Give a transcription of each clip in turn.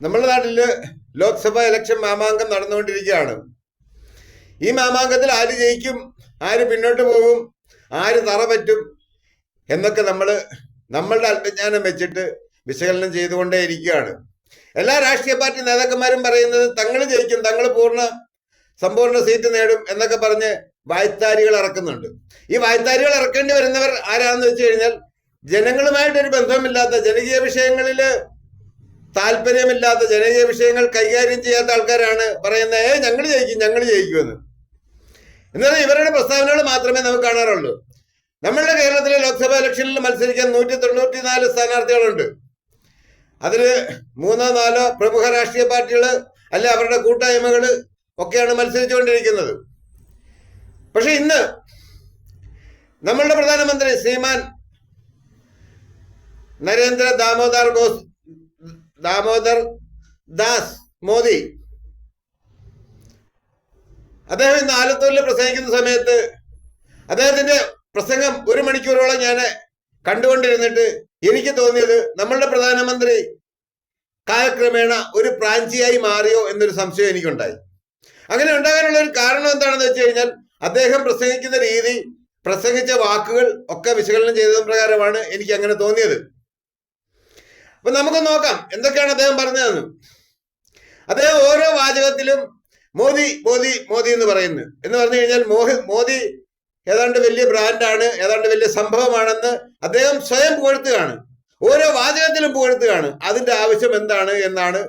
നമ്മുടെ നാട്ടിൽ ലോക്സഭാ ഇലക്ഷൻ മാമാങ്കം നടന്നുകൊണ്ടിരിക്കുകയാണ്. ഈ മാമാങ്കത്തിൽ ആര് ജയിക്കും ആര് പിന്നോട്ട് പോകും ആര് തറ പറ്റും എന്നൊക്കെ നമ്മൾ നമ്മളുടെ അല്പജ്ഞാനം വെച്ചിട്ട് വിശകലനം ചെയ്തുകൊണ്ടേ ഇരിക്കുകയാണ്. എല്ലാ രാഷ്ട്രീയ പാർട്ടി നേതാക്കന്മാരും പറയുന്നത് തങ്ങൾ ജയിക്കും തങ്ങൾ പൂർണ സമ്പൂർണ സീറ്റ് നേടും എന്നൊക്കെ പറഞ്ഞ് വായ്ത്താരികൾ ഇറക്കുന്നുണ്ട്. ഈ വായ്ത്താരികൾ ഇറക്കേണ്ടി വരുന്നവർ ആരാണെന്ന് വെച്ച് കഴിഞ്ഞാൽ ജനങ്ങളുമായിട്ടൊരു ബന്ധമില്ലാത്ത ജനകീയ വിഷയങ്ങളിൽ താല്പര്യമില്ലാത്ത ജനകീയ വിഷയങ്ങൾ കൈകാര്യം ചെയ്യാത്ത ആൾക്കാരാണ് പറയുന്നത് ഏ ഞങ്ങൾ ജയിക്കും ഞങ്ങൾ ജയിക്കുമെന്ന്. എന്നാൽ ഇവരുടെ പ്രസ്താവനകൾ മാത്രമേ നമുക്ക് കാണാറുള്ളൂ. നമ്മളുടെ കേരളത്തിലെ ലോക്സഭാ ഇലക്ഷനിൽ മത്സരിക്കാൻ നൂറ്റി തൊണ്ണൂറ്റി നാല് സ്ഥാനാർത്ഥികളുണ്ട്. അതിൽ മൂന്നോ നാലോ പ്രമുഖ രാഷ്ട്രീയ പാർട്ടികൾ അല്ല അവരുടെ കൂട്ടായ്മകൾ ഒക്കെയാണ് മത്സരിച്ചുകൊണ്ടിരിക്കുന്നത്. പക്ഷെ ഇന്ന് നമ്മളുടെ പ്രധാനമന്ത്രി ശ്രീമാൻ നരേന്ദ്ര ദാമോദർ ഗോസ് ദാമോദർ ദാസ് മോദി. അദ്ദേഹം ഇന്ന് ആലത്തൂരിൽ പ്രസംഗിക്കുന്ന സമയത്ത് അദ്ദേഹത്തിന്റെ പ്രസംഗം ഒരു മണിക്കൂറോളം ഞാൻ കണ്ടുകൊണ്ടിരുന്നിട്ട് എനിക്ക് തോന്നിയത് നമ്മളുടെ പ്രധാനമന്ത്രി കാലക്രമേണ ഒരു പ്രാഞ്ചിയായി മാറിയോ എന്നൊരു സംശയം എനിക്കുണ്ടായി. അങ്ങനെ ഉണ്ടാകാനുള്ള ഒരു കാരണം എന്താണെന്ന് വെച്ച് കഴിഞ്ഞാൽ അദ്ദേഹം പ്രസംഗിക്കുന്ന രീതി പ്രസംഗിച്ച വാക്കുകൾ ഒക്കെ വിശകലനം ചെയ്തത് പ്രകാരമാണ് എനിക്ക് അങ്ങനെ തോന്നിയത്. അപ്പൊ നമുക്ക് നോക്കാം എന്തൊക്കെയാണ് അദ്ദേഹം പറഞ്ഞതെന്ന്. അദ്ദേഹം ഓരോ വാചകത്തിലും മോദി മോദി മോദി എന്ന് പറയുന്നു. എന്ന് പറഞ്ഞു കഴിഞ്ഞാൽ മോഹി മോദി ഏതാണ്ട് വലിയ ബ്രാൻഡാണ് ഏതാണ്ട് വലിയ സംഭവമാണെന്ന് അദ്ദേഹം സ്വയം പുകഴ്ത്തുകയാണ്. ഓരോ വാചകത്തിലും പുകഴ്ത്തുകയാണ്. അതിന്റെ ആവശ്യം എന്താണ് എന്നാണ്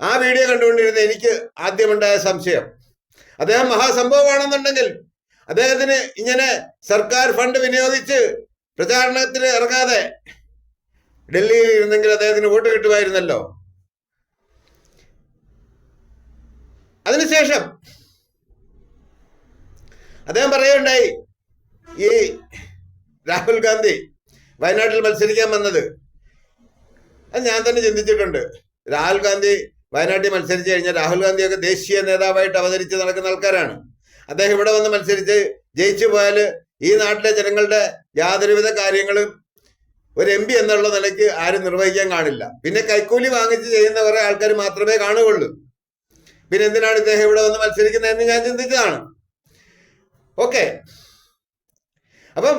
ആ വീഡിയോ കണ്ടുകൊണ്ടിരുന്ന എനിക്ക് ആദ്യമുണ്ടായ സംശയം. അദ്ദേഹം മഹാസംഭവമാണെന്നുണ്ടെങ്കിൽ അദ്ദേഹത്തിന് ഇങ്ങനെ സർക്കാർ ഫണ്ട് വിനിയോഗിച്ച് പ്രചാരണത്തിന് ഇറങ്ങാതെ ഡൽഹിയിൽ ഇരുന്നെങ്കിൽ അദ്ദേഹത്തിന് വോട്ട് കിട്ടുമായിരുന്നല്ലോ. അതിനുശേഷം അദ്ദേഹം പറയുണ്ടായി ഈ രാഹുൽ ഗാന്ധി വയനാട്ടിൽ മത്സരിക്കാൻ വന്നത്. അത് ഞാൻ തന്നെ ചിന്തിച്ചിട്ടുണ്ട്. രാഹുൽ ഗാന്ധി വയനാട്ടിൽ മത്സരിച്ചു കഴിഞ്ഞാൽ രാഹുൽ ഗാന്ധിയൊക്കെ ദേശീയ നേതാവായിട്ട് അവതരിച്ച് നടക്കുന്ന ആൾക്കാരാണ്. അദ്ദേഹം ഇവിടെ വന്ന് മത്സരിച്ച് ജയിച്ചു പോയാൽ ഈ നാട്ടിലെ ജനങ്ങളുടെ യാതൊരുവിധ കാര്യങ്ങളും ഒരു എം പി എന്നുള്ള നിലയ്ക്ക് ആരും നിർവഹിക്കാൻ കാണില്ല. പിന്നെ കൈക്കൂലി വാങ്ങിച്ച് ചെയ്യുന്ന കുറെ ആൾക്കാർ മാത്രമേ കാണുകയുള്ളൂ. പിന്നെ എന്തിനാണ് ഇദ്ദേഹം ഇവിടെ വന്ന് മത്സരിക്കുന്നതെന്ന് ഞാൻ ചിന്തിച്ചതാണ്. ഓക്കെ. അപ്പം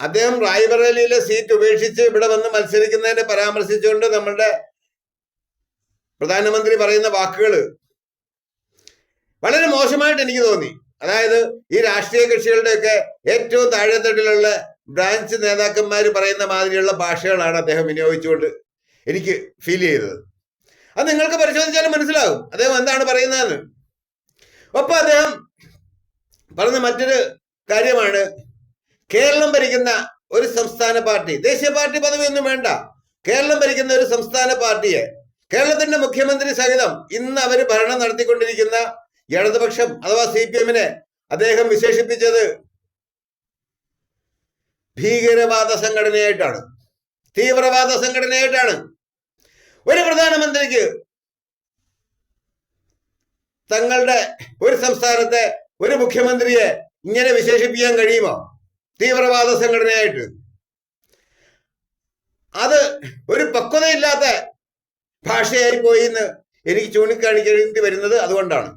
അദ്ദേഹം റായ്ബറേലിയിലെ സീറ്റ് ഉപേക്ഷിച്ച് ഇവിടെ വന്ന് മത്സരിക്കുന്നതിനെ പരാമർശിച്ചുകൊണ്ട് നമ്മളുടെ പ്രധാനമന്ത്രി പറയുന്ന വാക്കുകൾ വളരെ മോശമായിട്ട് എനിക്ക് തോന്നി. അതായത് ഈ രാഷ്ട്രീയ കക്ഷികളുടെയൊക്കെ ഏറ്റവും താഴെത്തട്ടിലുള്ള ബ്രാഞ്ച് നേതാക്കന്മാർ പറയുന്ന മാതിരിയുള്ള ഭാഷകളാണ് അദ്ദേഹം വിനിയോഗിച്ചുകൊണ്ട് എനിക്ക് ഫീൽ ചെയ്തത്. അത് നിങ്ങൾക്ക് പരിശോധിച്ചാലും മനസ്സിലാകും. അദ്ദേഹം എന്താണ് പറയുന്നതെന്ന്. ഒപ്പം അദ്ദേഹം പറഞ്ഞ മറ്റൊരു കാര്യമാണ്. കേരളം ഭരിക്കുന്ന ഒരു സംസ്ഥാന പാർട്ടി ദേശീയ പാർട്ടി പദവിയൊന്നും വേണ്ട. കേരളം ഭരിക്കുന്ന ഒരു സംസ്ഥാന പാർട്ടിയെ കേരളത്തിന്റെ മുഖ്യമന്ത്രി സഹിതം ഇന്ന് അവർ ഭരണം നടത്തിക്കൊണ്ടിരിക്കുന്ന ഇടതുപക്ഷം അഥവാ സി പി എമ്മിനെ അദ്ദേഹം വിശേഷിപ്പിച്ചത് ഭീകരവാദ സംഘടനയായിട്ടാണ്. തീവ്രവാദ സംഘടനയായിട്ടാണ്. ഒരു പ്രധാനമന്ത്രിക്ക് തങ്ങളുടെ ഒരു സംസ്ഥാനത്തെ ഒരു മുഖ്യമന്ത്രിയെ ഇങ്ങനെ വിശേഷിപ്പിക്കാൻ കഴിയുമോ? തീവ്രവാദ സംഘടനയായിട്ട്. അത് ഒരു പക്വതയില്ലാത്ത ഭാഷയായി പോയി എന്ന് എനിക്ക് ചൂണ്ടിക്കാണിക്കേണ്ടി വരുന്നത് അതുകൊണ്ടാണ്.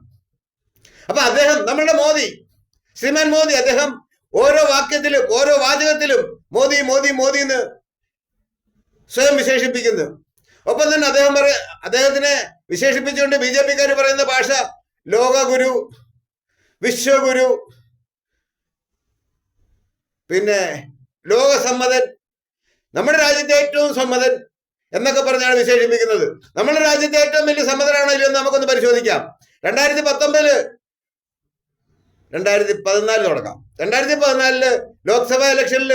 അപ്പൊ അദ്ദേഹം നമ്മളുടെ മോദി ശ്രീമാൻ മോദി അദ്ദേഹം ഓരോ വാക്യത്തിലും ഓരോ വാചകത്തിലും മോദി മോദി മോദി എന്ന് സ്വയം വിശേഷിപ്പിക്കുന്നു. ഒപ്പം തന്നെ അദ്ദേഹം പറയ അദ്ദേഹത്തിനെ വിശേഷിപ്പിച്ചുകൊണ്ട് ബി ജെ പിക്കാർ പറയുന്ന ഭാഷ ലോകഗുരു വിശ്വഗുരു പിന്നെ ലോകസമ്മതൻ നമ്മുടെ രാജ്യത്തെ ഏറ്റവും സമ്മതൻ എന്നൊക്കെ പറഞ്ഞാണ് വിശേഷിപ്പിക്കുന്നത്. നമ്മുടെ രാജ്യത്തെ ഏറ്റവും വലിയ സമ്മതനാണോ ഇല്ലയോ നമുക്കൊന്ന് പരിശോധിക്കാം. രണ്ടായിരത്തി പത്തൊമ്പതിൽ രണ്ടായിരത്തി പതിനാലിൽ തുടങ്ങാം. രണ്ടായിരത്തി പതിനാലിൽ ലോക്സഭാ ഇലക്ഷനിൽ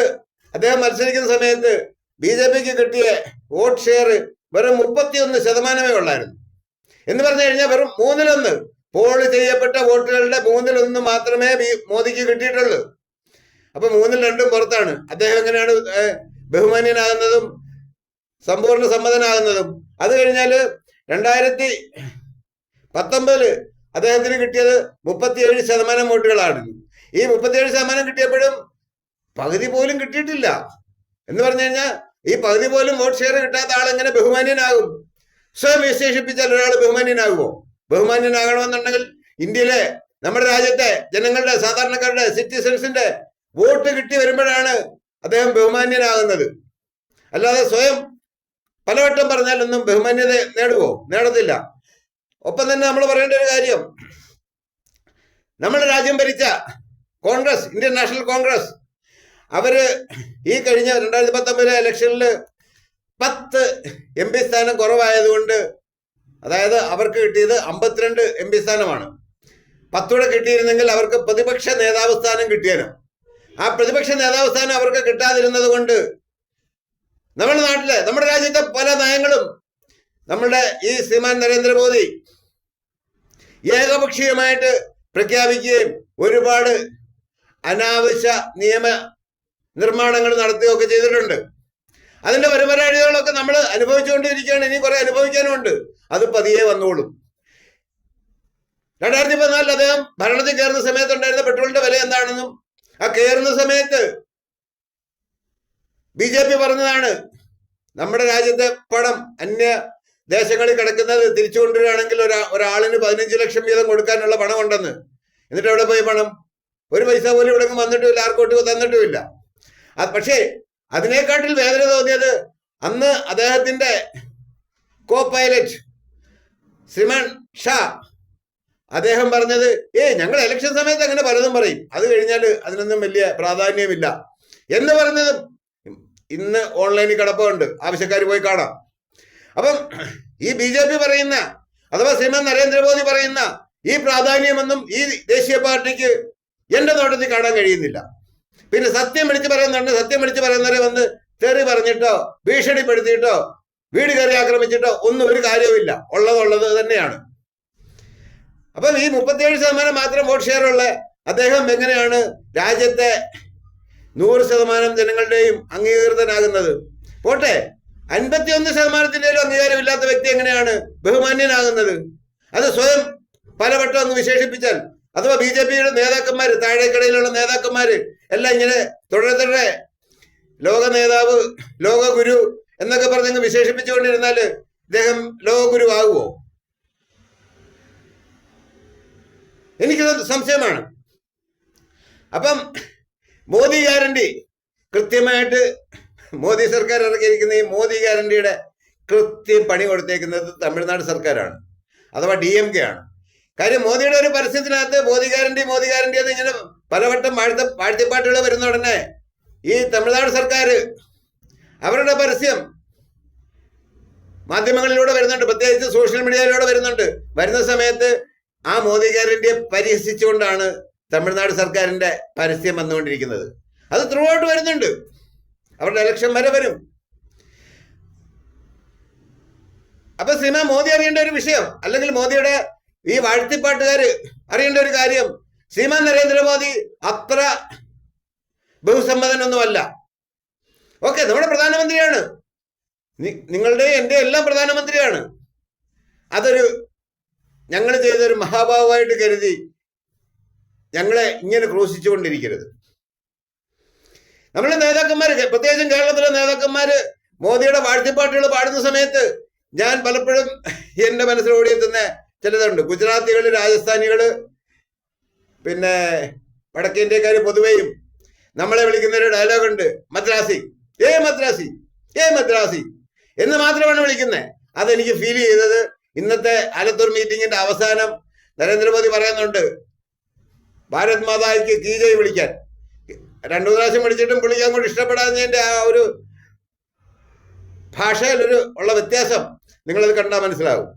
അദ്ദേഹം മത്സരിക്കുന്ന സമയത്ത് ബി ജെ പിക്ക് കിട്ടിയ വോട്ട് ഷെയർ വെറും മുപ്പത്തിയൊന്ന് ശതമാനമേ ഉള്ളായിരുന്നു. എന്ന് പറഞ്ഞു കഴിഞ്ഞാൽ വെറും മൂന്നിലൊന്ന് പോൾ ചെയ്യപ്പെട്ട വോട്ടുകളുടെ മൂന്നിലൊന്ന് മാത്രമേ ബി- മോദിക്ക് കിട്ടിയിട്ടുള്ളൂ. അപ്പൊ മൂന്നിൽ രണ്ടും പുറത്താണ്. അദ്ദേഹം എങ്ങനെയാണ് ബഹുമാന്യനാകുന്നതും സമ്പൂർണ സമ്മതനാകുന്നതും. അത് കഴിഞ്ഞാൽ രണ്ടായിരത്തി പത്തൊമ്പതിൽ അദ്ദേഹത്തിന് കിട്ടിയത് മുപ്പത്തിയേഴ് ശതമാനം വോട്ടുകളാണ്. ഈ മുപ്പത്തിയേഴ് ശതമാനം കിട്ടിയപ്പോഴും പകുതി പോലും കിട്ടിയിട്ടില്ല. എന്ന് പറഞ്ഞു കഴിഞ്ഞാൽ ഈ പകുതി പോലും വോട്ട് ഷെയർ കിട്ടാത്ത ആൾ എങ്ങനെ ബഹുമാന്യനാകും? സ്വയം വിശേഷിപ്പിച്ചാൽ ഒരാൾ ബഹുമാന്യനാകുമോ? ബഹുമാന്യനാകണമെന്നുണ്ടെങ്കിൽ ഇന്ത്യയിലെ നമ്മുടെ രാജ്യത്തെ ജനങ്ങളുടെ സാധാരണക്കാരുടെ സിറ്റിസൺസിന്റെ വോട്ട് കിട്ടി വരുമ്പോഴാണ് അദ്ദേഹം ബഹുമാന്യനാകുന്നത്. അല്ലാതെ സ്വയം പലവട്ടം പറഞ്ഞാലൊന്നും ബഹുമാന്യത നേടുവോ? നേടത്തില്ല. ഒപ്പം തന്നെ നമ്മൾ പറയേണ്ട ഒരു കാര്യം. നമ്മുടെ രാജ്യം ഭരിച്ച കോൺഗ്രസ് ഇന്ത്യൻ നാഷണൽ കോൺഗ്രസ് അവർ ഈ കഴിഞ്ഞ രണ്ടായിരത്തി പത്തൊമ്പതിലെ ഇലക്ഷനിൽ പത്ത് എം പി സ്ഥാനം കുറവായതുകൊണ്ട് അതായത് അവർക്ക് കിട്ടിയത് അമ്പത്തിരണ്ട് എം പി സ്ഥാനമാണ്. പത്തൂടെ കിട്ടിയിരുന്നെങ്കിൽ അവർക്ക് പ്രതിപക്ഷ നേതാവ് സ്ഥാനം കിട്ടിയേനെ. ആ പ്രതിപക്ഷ നേതാവ് സ്ഥാനം അവർക്ക് കിട്ടാതിരുന്നത് കൊണ്ട് നമ്മുടെ നാട്ടിലെ നമ്മുടെ രാജ്യത്തെ പല നയങ്ങളും നമ്മുടെ ഈ ശ്രീമാൻ നരേന്ദ്രമോദി ഏകപക്ഷീയമായിട്ട് പ്രഖ്യാപിക്കുകയും ഒരുപാട് അനാവശ്യ നിയമ നിർമ്മാണങ്ങൾ നടത്തുകയൊക്കെ ചെയ്തിട്ടുണ്ട്. അതിന്റെ പരമ്പരാഴികളൊക്കെ നമ്മൾ അനുഭവിച്ചുകൊണ്ടിരിക്കുകയാണ്. ഇനി കുറെ അനുഭവിക്കാനുമുണ്ട്. അത് പതിയെ വന്നോളും. രണ്ടായിരത്തി പതിനാലിൽ അദ്ദേഹം ഭരണത്തിൽ കയറുന്ന സമയത്ത് ഉണ്ടായിരുന്ന പെട്രോളിന്റെ വില എന്താണെന്നും ആ കയറുന്ന സമയത്ത് ബി ജെ പി പറഞ്ഞതാണ് നമ്മുടെ രാജ്യത്തെ പണം അന്യ ദേശങ്ങളിൽ കിടക്കുന്നത് തിരിച്ചു കൊണ്ടുവരികയാണെങ്കിൽ ഒരാ ഒരാളിന് പതിനഞ്ച് ലക്ഷം വീതം കൊടുക്കാനുള്ള പണം ഉണ്ടെന്ന് എന്നിട്ട് എവിടെ പോയി പണം? ഒരു പൈസ പോലും ഇവിടെ വന്നിട്ടുമില്ല ആർക്കോട്ടും തന്നിട്ടുമില്ല. അത് പക്ഷേ അതിനേക്കാട്ടിൽ വേദന തോന്നിയത് അന്ന് അദ്ദേഹത്തിന്റെ കോ പൈലറ്റ് ശ്രീമാൻ ഷാ. അദ്ദേഹം പറഞ്ഞത് ഏ ഞങ്ങൾ ഇലക്ഷൻ സമയത്ത് അങ്ങനെ പലതും പറയും. അത് കഴിഞ്ഞാൽ അതിനൊന്നും വലിയ പ്രാധാന്യമില്ല. എന്ന് പറഞ്ഞതും ഇന്ന് ഓൺലൈനിൽ കിടപ്പുണ്ട്. ആവശ്യക്കാർ പോയി കാണാം. അപ്പം ഈ ബി ജെ പി പറയുന്ന അഥവാ ശ്രീമൻ നരേന്ദ്രമോദി പറയുന്ന ഈ പ്രാധാന്യമൊന്നും ഈ ദേശീയ പാർട്ടിക്ക് എന്റെ നോട്ടത്തിൽ കാണാൻ കഴിയുന്നില്ല. പിന്നെ സത്യം വിളിച്ച് പറയുന്നുണ്ട്. സത്യം വിളിച്ച് പറയുന്നവരെ വന്ന് തെറി പറഞ്ഞിട്ടോ ഭീഷണിപ്പെടുത്തിയിട്ടോ വീട് കയറി ആക്രമിച്ചിട്ടോ ഒന്നും ഒരു കാര്യവുമില്ല. ഉള്ളതുള്ളത് തന്നെയാണ്. അപ്പം ഈ മുപ്പത്തിയേഴ് ശതമാനം മാത്രം വോട്ട് ഷെയർ ഉള്ള അദ്ദേഹം എങ്ങനെയാണ് രാജ്യത്തെ നൂറ് ശതമാനം ജനങ്ങളുടെയും അംഗീകൃതനാകുന്നത്? പോട്ടെ. അൻപത്തിയൊന്ന് ശതമാനത്തിന്റെയും അംഗീകാരമില്ലാത്ത വ്യക്തി എങ്ങനെയാണ് ബഹുമാന്യനാകുന്നത്? അത് സ്വയം പലവട്ടം അങ്ങ് വിശേഷിപ്പിച്ചാൽ അഥവാ ബി ജെ പിയുടെ നേതാക്കന്മാർ താഴേക്കടയിലുള്ള നേതാക്കന്മാര് എല്ലാം ഇങ്ങനെ തുടരെ തുടരെ ലോക നേതാവ് ലോക ഗുരു എന്നൊക്കെ പറഞ്ഞങ്ങ് വിശേഷിപ്പിച്ചുകൊണ്ടിരുന്നാൽ ഇദ്ദേഹം ലോകഗുരു ആകുമോ എനിക്ക് സംശയമാണ്. അപ്പം മോദി ഗ്യാരണ്ടി കൃത്യമായിട്ട് മോദി സർക്കാർ ഇറക്കിയിരിക്കുന്ന ഈ മോദി ഗ്യാരണ്ടിയുടെ കൃത്യം പണി കൊടുത്തേക്കുന്നത് തമിഴ്നാട് സർക്കാരാണ്. അഥവാ ഡി എം കെ ആണ്. കാര്യം മോദിയുടെ ഒരു പരസ്യത്തിനകത്ത് മോദി ഗ്യാരണ്ടി മോദി ഗ്യാരണ്ടി എന്ന് ഇങ്ങനെ പലവട്ടം വാഴ്ത്ത വാഴ്ത്തിപ്പാട്ടുകൾ വരുന്ന ഉടനെ ഈ തമിഴ്നാട് സർക്കാർ അവരുടെ പരസ്യം മാധ്യമങ്ങളിലൂടെ വരുന്നുണ്ട്. പ്രത്യേകിച്ച് സോഷ്യൽ മീഡിയയിലൂടെ വരുന്നുണ്ട്. വരുന്ന സമയത്ത് ആ മോദി ഗ്യാരണ്ടിയെ പരിഹസിച്ചുകൊണ്ടാണ് തമിഴ്നാട് സർക്കാരിന്റെ പരസ്യം വന്നുകൊണ്ടിരിക്കുന്നത്. അത് ത്രൂ ഔട്ട് വരുന്നുണ്ട്. അവരുടെ ഇലക്ഷൻ വരെ വരും. അപ്പൊ സിനിമ മോദി അറിയേണ്ട ഒരു വിഷയം അല്ലെങ്കിൽ മോദിയുടെ ഈ വാഴ്ത്തിപ്പാട്ടുകാര് അറിയേണ്ട ഒരു കാര്യം ശ്രീമാൻ നരേന്ദ്രമോദി അത്ര ബഹുസമ്മതനൊന്നുമല്ല ഓക്കെ നമ്മുടെ പ്രധാനമന്ത്രിയാണ്. നിങ്ങളുടെ എന്റെ എല്ലാം പ്രധാനമന്ത്രിയാണ്. അതൊരു ഞങ്ങൾ ചെയ്തൊരു മഹാഭാവമായിട്ട് കരുതി ഞങ്ങളെ ഇങ്ങനെ ക്രൂശിച്ചുകൊണ്ടിരിക്കരുത്. നമ്മുടെ നേതാക്കന്മാര് പ്രത്യേകിച്ചും കേരളത്തിലെ നേതാക്കന്മാര് മോദിയുടെ വാഴ്ത്തിപ്പാട്ടുകൾ പാടുന്ന സമയത്ത് ഞാൻ പലപ്പോഴും എന്റെ മനസ്സിൽ ഓടിയെത്തുന്ന ചിലതുണ്ട്. ഗുജറാത്തികൾ രാജസ്ഥാനികൾ പിന്നെ വടക്കേ ഇന്ത്യക്കാര് പൊതുവെയും നമ്മളെ വിളിക്കുന്ന ഒരു ഡയലോഗ് ഉണ്ട്. മദ്രാസി ഏ മദ്രാസി ഏ മദ്രാസി എന്ന് മാത്രമാണ് വിളിക്കുന്നത് അതെനിക്ക് ഫീൽ ചെയ്തത് ഇന്നത്തെ ആലത്തൂർ മീറ്റിങ്ങിന്റെ അവസാനം നരേന്ദ്രമോദി പറയുന്നുണ്ട് ഭാരത് മാതായ്ക്ക് കീ വിളിക്കാൻ. രണ്ടു പ്രാവശ്യം വിളിച്ചിട്ടും പുള്ളിക്ക് അങ്ങോട്ട് ഇഷ്ടപ്പെടാത്തതിന്റെ ആ ഒരു ഭാഷയിൽ ഒരു ഉള്ള വ്യത്യാസം നിങ്ങളത് കണ്ടാൽ മനസ്സിലാവും.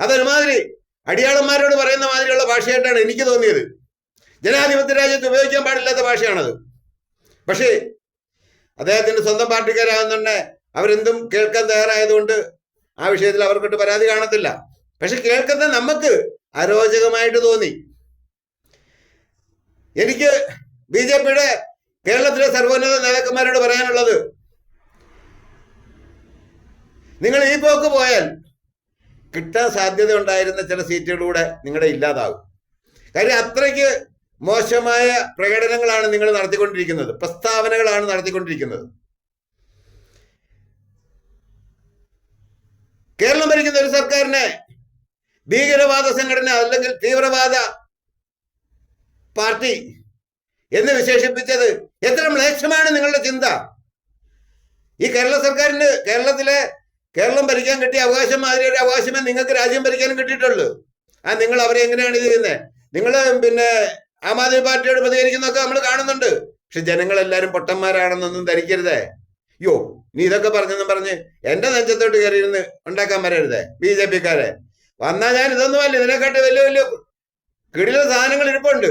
അതൊരുമാതിരി അടിയാളന്മാരോട് പറയുന്ന മാതിരിയുള്ള ഭാഷയായിട്ടാണ് എനിക്ക് തോന്നിയത്. ജനാധിപത്യ രാജ്യത്ത് ഉപയോഗിക്കാൻ പാടില്ലാത്ത ഭാഷയാണത്. പക്ഷേ അദ്ദേഹത്തിന്റെ സ്വന്തം പാർട്ടിക്കാരാകുന്നുണ്ട് അവരെന്തും കേൾക്കാൻ തയ്യാറായതുകൊണ്ട് ആ വിഷയത്തിൽ അവർക്കിട്ട് പരാതി കാണത്തില്ല. പക്ഷെ കേൾക്കുന്ന നമുക്ക് അരോചകമായിട്ട് തോന്നി. എനിക്ക് ബി ജെ പിയുടെ കേരളത്തിലെ സർവോന്നത നേതാക്കന്മാരോട് പറയാനുള്ളത് നിങ്ങൾ ഈ പോക്ക് പോയാൽ കിട്ടാൻ സാധ്യത ഉണ്ടായിരുന്ന ചില സീറ്റുകളിലൂടെ നിങ്ങളുടെ ഇല്ലാതാകും. കാര്യം അത്രയ്ക്ക് മോശമായ പ്രകടനങ്ങളാണ് നിങ്ങൾ നടത്തിക്കൊണ്ടിരിക്കുന്നത് പ്രസ്താവനകളാണ് നടത്തിക്കൊണ്ടിരിക്കുന്നത്. കേരളം ഭരിക്കുന്ന ഒരു സർക്കാരിനെ ഭീകരവാദ സംഘടന അല്ലെങ്കിൽ തീവ്രവാദ പാർട്ടി എന്ന് വിശേഷിപ്പിച്ചത്? എത്ര മ്ലേച്ഛമാണ് നിങ്ങളുടെ ചിന്ത? ഈ കേരള സർക്കാരിന് കേരളത്തിലെ കേരളം ഭരിക്കാൻ കിട്ടിയ അവകാശം മാതിരി ഒരു അവകാശമേ നിങ്ങൾക്ക് രാജ്യം ഭരിക്കാനും കിട്ടിയിട്ടുള്ളൂ. ആ നിങ്ങൾ അവരെ എങ്ങനെയാണ് ഇത് ചെയ്യുന്നത് നിങ്ങൾ പിന്നെ ആം ആദ്മി പാർട്ടിയോട് പ്രതികരിക്കുന്നൊക്കെ നമ്മൾ കാണുന്നുണ്ട്. പക്ഷെ ജനങ്ങളെല്ലാരും പൊട്ടന്മാരാണെന്നൊന്നും ധരിക്കരുതേ. യോ നീ ഇതൊക്കെ പറഞ്ഞെന്നും പറഞ്ഞ് എന്റെ നെഞ്ചത്തോട്ട് കയറിയിരുന്ന് ഉണ്ടാക്കാൻ വരരുതേ ബി ജെ പിക്കാരെ. വന്നാൽ ഞാൻ ഇതൊന്നുമല്ല ഇതിനെക്കാട്ടി വലിയ വലിയ കിടില സാധനങ്ങൾ ഇരിപ്പുണ്ട്.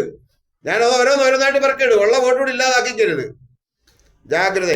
ഞാൻ ഓരോന്ന് ഓരോന്നായിട്ട് പറക്കരുത്. ഉള്ള വോട്ടുകൂടി ഇല്ലാതാക്കിക്കരുത്. ജാഗ്രത